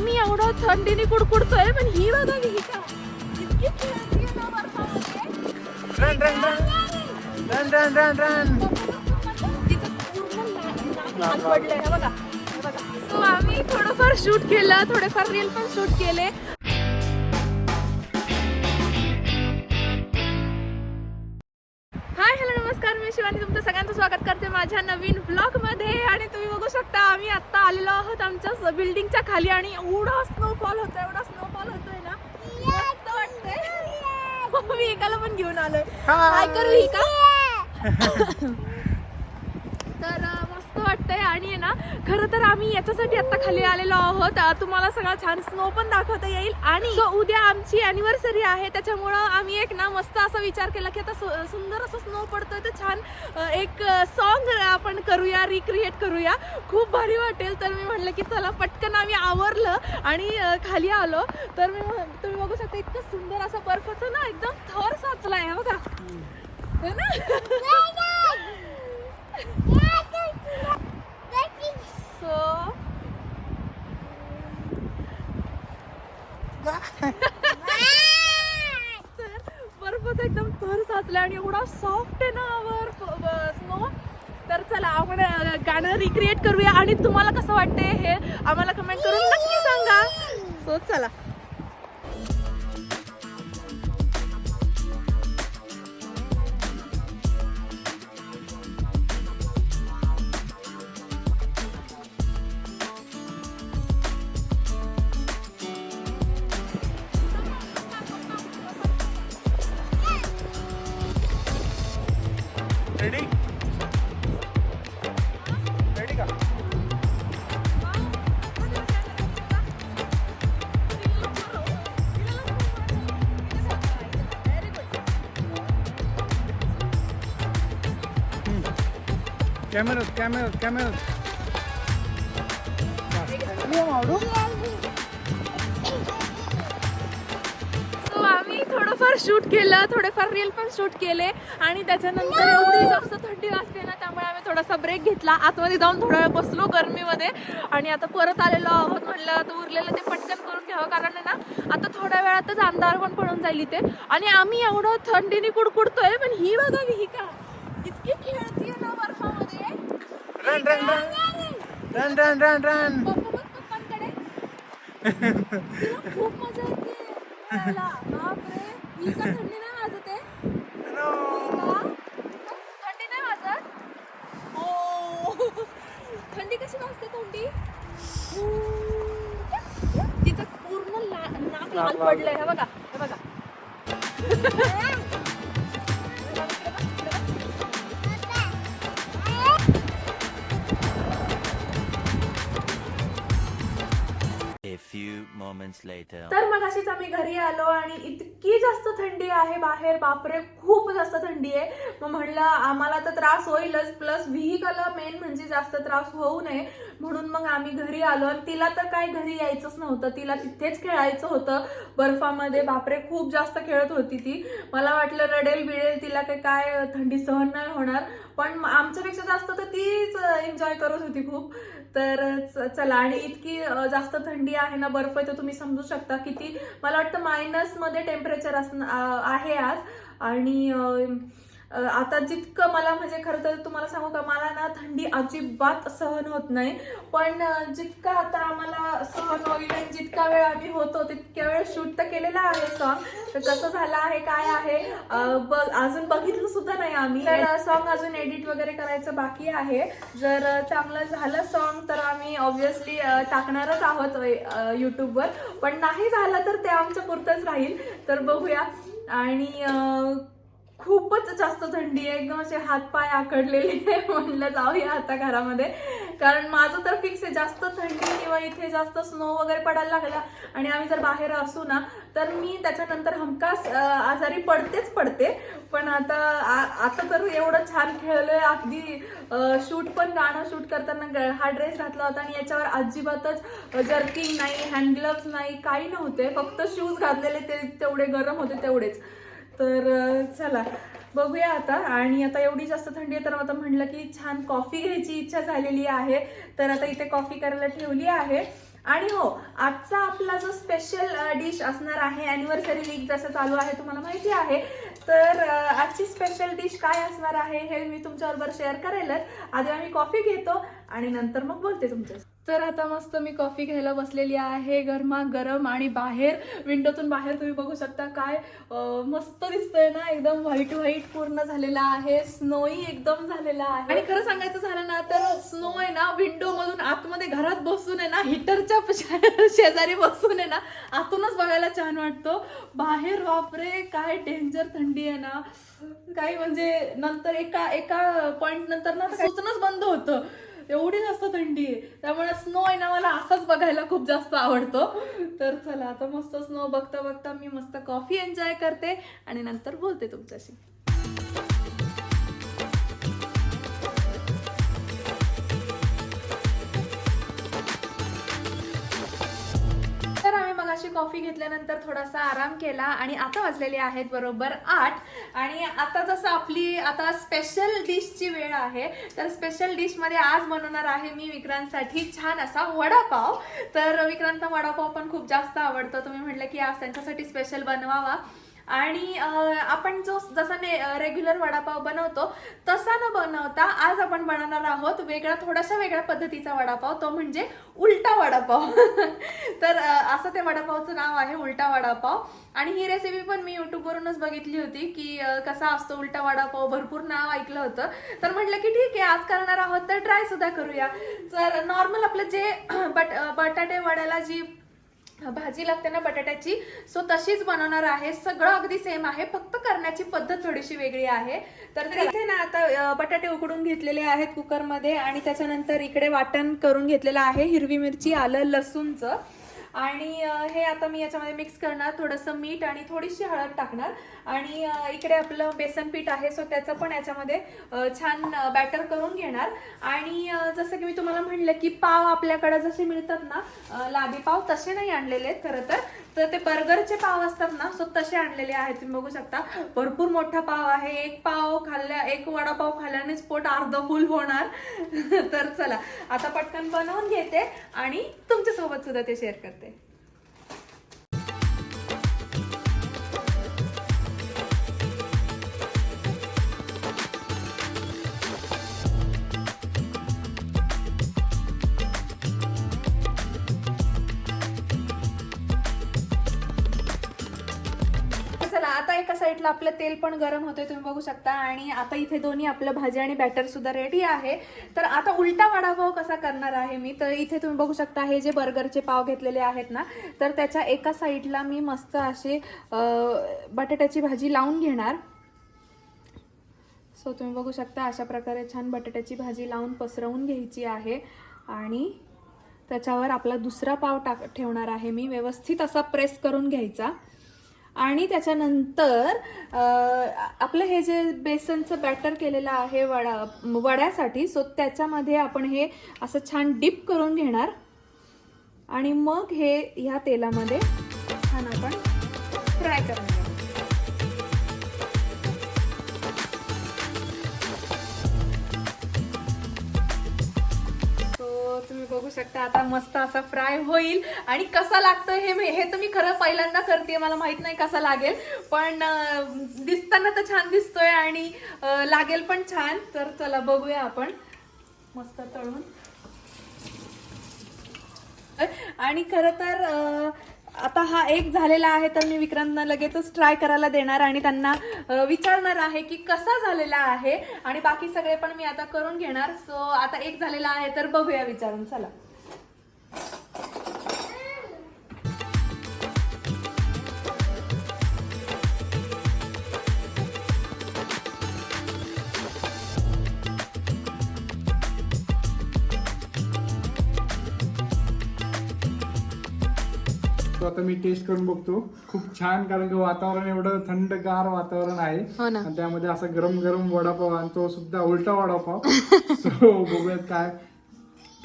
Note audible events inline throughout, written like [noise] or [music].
आम्ही एवढं थंडीने कुडकुडतोय पण ही बघा ही का इतकी खेळतीये ना बर्फामध्ये. Run run run run run run run so आम्ही थोडंफार शूट केलं थोडेफार रील पण शूट केले. मी शिवानी तुमचं सगळ्यांचं स्वागत करते माझ्या नवीन ब्लॉगमध्ये आणि तुम्ही बघू शकता आम्ही आता आलेलो आहोत आमच्या बिल्डिंगच्या खाली आणि एवढा स्नोफॉल होतोय एवढा स्नोफॉल होतोय ना. मस्त वाटतंय. [laughs] मी एकाला पण घेऊन आलोय. काय करू ही का [laughs] तर अं, मस्त वाटतंय आणि आहे ना खरं तर आम्ही याच्यासाठी आता खाली आलेलो आहोत. तुम्हाला सगळं छान स्नो पण दाखवता येईल. आणि उद्या आमची अॅनिव्हर्सरी आहे. त्याच्यामुळं आम्ही एक ना मस्त असा विचार केला की आता सु- सुंदर असं स्नो पडतोय तर छान एक सॉन्ग आपण करूया रिक्रिएट करूया. खूप भारी वाटेल. तर मी म्हटलं की चला पटकन आम्ही आवरलं आणि खाली आलो. तर मी म्हण- तुम्ही बघू शकता इतकं सुंदर असं बर्फाचं ना एकदम थर साचलाय हे बघा हो ना? [laughs] बर्फच एकदम थर साचला आणि एवढा सॉफ्ट आहे ना बर्फ स्नो तर चला आपण गाणं रिक्रिएट करूया. आणि तुम्हाला कसं वाटतंय हे आम्हाला कमेंट करून नक्की सांगा. सो चला. कॅमेरात कॅमेरात कॅमेरात सो आम्ही थोडंफार शूट केलं थोडेफार रील पण शूट केले आणि त्याच्यानंतर एवढी जास्त थंडी वाजते ना त्यामुळे आम्ही थोडासा ब्रेक घेतला. आतमध्ये जाऊन थोडा वेळ बसलो गरमीमध्ये आणि आता परत आलेलो आहोत म्हटलं आता उरलेलं ते पटकन करून घ्यावं कारण ना आता थोड्या वेळातच अंधार पण पडून जाईल इथे. आणि आम्ही एवढं थंडीने कुडकुडतोय पण ही बघा ही का इतकी खेळ run run run run run run run खूप मजा येते. खेळायला. बापरे. ही का थंडी नाही वाजत आहे? का? थंडी नाही वाजत? ओ. थंडी कशी वाजते तिचं पूर्ण ला- नाक लाल. पडलंय. हे बघा हे बघा. [laughs] तर मग अशीच आम्ही घरी आलो आणि इतकी जास्त थंडी आहे बाहेर. बापरे खूप जास्त थंडी आहे. मग म्हणलं आम्हाला तर त्रास होईलच. प्लस व्हीकला मेन म्हणजे जास्त त्रास होऊ नये. म्हणून मग आम्ही घरी आलो आणि तिला तर काय घरी यायचंच नव्हतं. तिला तिथेच खेळायचं होतं. बर्फामध्ये बापरे खूप जास्त खेळत होती ती. मला वाटलं रडेल बिडेल तिला काय काय थंडी सहन नाही होणार. पण आमच्यापेक्षा जास्त तर तीच एन्जॉय करत होती खूप. तर च- चला. आणि इतकी जास्त थंडी आहे ना बर्फ आहे तर तुम्ही समजू शकता किती मला वाटतं मायनसमध्ये टेम्परेचर असणं आहे आज. आणि आता जितकं मला म्हणजे खरं तर तुम्हाला सांगू का मला ना थंडी अजिबात सहन होत नाही. पण जितका आता आम्हाला सहन होईल आणि जितका वेळ आम्ही होतो तितक्या वेळ शूट तर केलेला आहे सॉन्ग तर कसं झालं आहे काय आहे अजून बघितलं सुद्धा नाही आम्ही. तर सॉन्ग [laughs] अजून एडिट वगैरे करायचं बाकी आहे. जर चांगलं झालं सॉन्ग तर आम्ही ऑब्व्हियसली टाकणारच आहोत युट्यूबवर पण नाही झालं तर ते आमच्या पुरतच राहील. तर बघूया. आणि खूपच जास्त थंडी आहे. एकदम असे हात पाय आकडलेले [laughs] म्हणलं जाऊया आता घरामध्ये. कारण माझं तर फिक्स आहे. जास्त थंडी किंवा इथे जास्त स्नो वगैरे पडायला लागला आणि आम्ही जर बाहेर असू ना तर मी त्याच्यानंतर हमखास आजारी पडतेच पडते. पण आता आ- आता तर एवढं छान खेळलोय. अगदी शूट पण गाणं शूट करताना हा ड्रेस घातला होता आणि याच्यावर अजिबातच जर्किंग नाही हँडग्लव्स नाही काही नव्हते. फक्त शूज घातलेले ते तेवढे गरम होते तेवढेच. तर चला बघूया आता. आणि आता एवढी जास्त थंडी आहे तर आता म्हटलं की छान कॉफी घ्यायची इच्छा झालेली आहे. तर आता इथे कॉफी करायला ठेवली आहे. आणि हो आजचा आपला जो स्पेशल डिश असणार आहे अॅनिव्हर्सरी वीक जसं चालू आहे तुम्हाला माहिती आहे. तर आजची स्पेशल डिश काय असणार आहे हे मी तुमच्याबरोबर शेअर करेलच. आधी आम्ही कॉफी घेतो आणि नंतर मग बोलते तुमच्या तर आता मस्त मी कॉफी घ्यायला बसलेली आहे गरमा गरम आणि बाहेर विंडोतून बाहेर तुम्ही बघू शकता काय मस्त दिसतंय ना एकदम व्हाईट व्हाईट पूर्ण झालेला आहे स्नोई एकदम झालेला आहे. आणि खरं सांगायचं झालं ना तर स्नो आहे ना विंडो मधून आतमध्ये घरात बसून आहे ना हिटरच्या शेजारी बसून आहे ना आतूनच बघायला छान वाटतो. बाहेर बापरे काय डेंजर थंडी आहे ना. काही म्हणजे नंतर एका एका पॉइंट नंतर ना सुचणच बंद होतं. एवढी जास्त थंडी आहे. त्यामुळे स्नो आहे ना मला असाच बघायला खूप जास्त आवडतो. तर चला आता मस्त स्नो बघता बघता मी मस्त कॉफी एन्जॉय करते आणि नंतर बोलते तुमच्याशी. कॉफी घेतल्यानंतर थोडासा आराम केला आणि आता वाजलेले आहेत बरोबर आठ. आणि आता जसं आपली आता स्पेशल डिशची वेळ आहे तर स्पेशल डिशमध्ये आज बनवणार आहे मी विक्रांतसाठी छान असा वडापाव. तर विक्रांत वडापाव पण खूप जास्त आवडतो. तुम्ही म्हटलं की आज त्यांच्यासाठी स्पेशल बनवावा. आणि आपण जो जसा ने रेग्युलर वडापाव बनवतो तसा न बनवता आज आपण बनवणार आहोत वेगळा थोडासा वेगळ्या पद्धतीचा वडापाव तो म्हणजे उलटा वडापाव. [laughs] तर असं त्या वडापावचं नाव आहे उलटा वडापाव. आणि ही रेसिपी पण मी युट्यूबवरूनच बघितली होती की कसा असतो उलटा वडापाव भरपूर नाव ऐकलं होतं. तर म्हटलं की ठीक आहे आज करणार आहोत तर ट्राय सुद्धा करूया. तर नॉर्मल आपलं जे [clears throat] बट बटाटे वड्याला जी भाजी लागते ना बटाट्याची. सो तशीच बनवणार आहे. सगळं अगदी सेम आहे. फक्त करण्याची पद्धत थोडीशी वेगळी आहे. तर इथे ना आता बटाटे उकडून घेतलेले आहेत कुकरमध्ये आणि त्याच्यानंतर इकडे वाटण करून घेतलेलं आहे हिरवी मिरची आलं लसूणचं. आणि हे आता मी याच्यामध्ये मिक्स करणार. थोडंसं मीठ आणि थोडीशी हळद टाकणार. आणि इकडे आपलं बेसन पीठ आहे सो त्याचं पण याच्यामध्ये छान बॅटर करून घेणार. आणि जसं की मी तुम्हाला म्हणलं की पाव आपल्याकडं जसे मिळतात ना लादी पाव तसे नाही आणलेले आहेत खरं तर. तर ते बर्गरचे पाव असतात ना सो तसे आणलेले आहेत. तुम्ही बघू शकता. भरपूर मोठा पाव आहे. एक पाव खाल्ल्या एक वडापाव खाल्ल्यानेच पोट अर्ध फुल होणार. [laughs] तर चला आता पटकन बनवून घेते आणि तुमच्यासोबत सुद्धा ते शेअर करते. साईडला आपलं तेल पण गरम होतंय तुम्ही बघू शकता. आणि आता इथे दोन्ही आपलं भाजी आणि बॅटर सुद्धा रेडी आहे. तर आता उलटा वडापाव हो कसा करणार आहे मी? तर इथे तुम्ही बघू शकता हे जे बर्गरचे पाव घेतलेले आहेत ना तर त्याच्या एका साईडला मी मस्त असे बटाट्याची भाजी लावून घेणार. सो तुम्ही बघू शकता अशा प्रकारे छान बटाट्याची भाजी लावून पसरवून घ्यायची आहे. आणि त्याच्यावर आपला दुसरा पाव टाक ठेवणार आहे मी. व्यवस्थित असा प्रेस करून घ्यायचा. आणि त्याच्यानंतर आपलं हे जे बेसनचं बॅटर केलेलं आहे वडा वड्यासाठी सो त्याच्यामध्ये आपण हे असं छान डिप करून घेणार. आणि मग हे ह्या तेलामध्ये छान आपण फ्राय करणार. बघू शकता आता मस्त असा फ्राय होईल. आणि कसा लागतो हे हे तर मी खरं पहिल्यांदा करते मला माहीत नाही कसा लागेल. पण दिसताना तर छान दिसतोय आणि लागेल पण छान. तर चला बघूया आपण. मस्त तळून. आणि खरं तर आता हा एक झालेला आहे तर मी विक्रांतना लगेचच ट्राय करायला देणार आणि त्यांना विचारणार आहे की कसा झालेला आहे. आणि बाकी सगळे पण मी आता करून घेणार. सो आता एक झालेला आहे तर बघूया विचारून. चला. तो आता मी टेस्ट करून बघतो. खूप छान कारण की वातावरण एवढं थंडगार वातावरण आहे. हो ना. आणि त्यामध्ये असा गरम गरम वडापाव आणि तो सुद्धा उलटा वडापाव. [laughs] सो बघूयात काय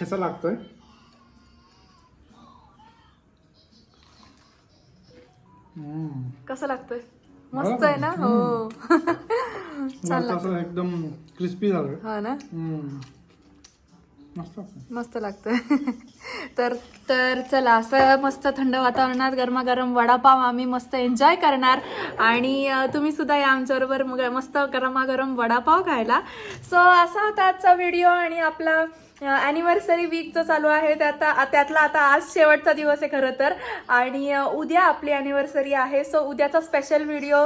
कसा लागतोय. हम्म. कसं लागतोय? मस्त आहे ना? हो. [laughs] मस्त असं एकदम क्रिस्पी झालं हा ना? हम्म. मस्त. मस्त लागतंय. [laughs] तर तर चला असं मस्त थंड वातावरणात गरमागरम वडापाव आम्ही मस्त एन्जॉय करणार. आणि तुम्ही सुद्धा या आमच्याबरोबर मग मस्त गरमागरम वडापाव खायला. सो असा होता आजचा व्हिडिओ आणि आपला ॲनिव्हर्सरी वीकचं जो चालू आहे. त्यात त्यातला आता आज शेवटचा दिवस आहे खरं तर. आणि उद्या आपली ॲनिव्हर्सरी आहे. सो उद्याचा स्पेशल व्हिडिओ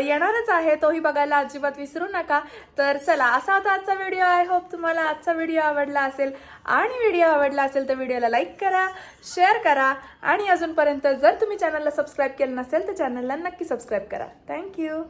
येणारच आहे. तोही बघायला अजिबात विसरू नका. तर चला असा होता आजचा व्हिडिओ आय होप तुम्हाला आजचा व्हिडिओ आवडला असेल. आणि व्हिडिओ आवडला असेल तर व्हिडिओला लाईक करा शेअर करा. आणि अजूनपर्यंत जर तुम्ही चॅनलला सबस्क्राईब केलं नसेल तर चॅनलला नक्की सबस्क्राईब करा. थँक्यू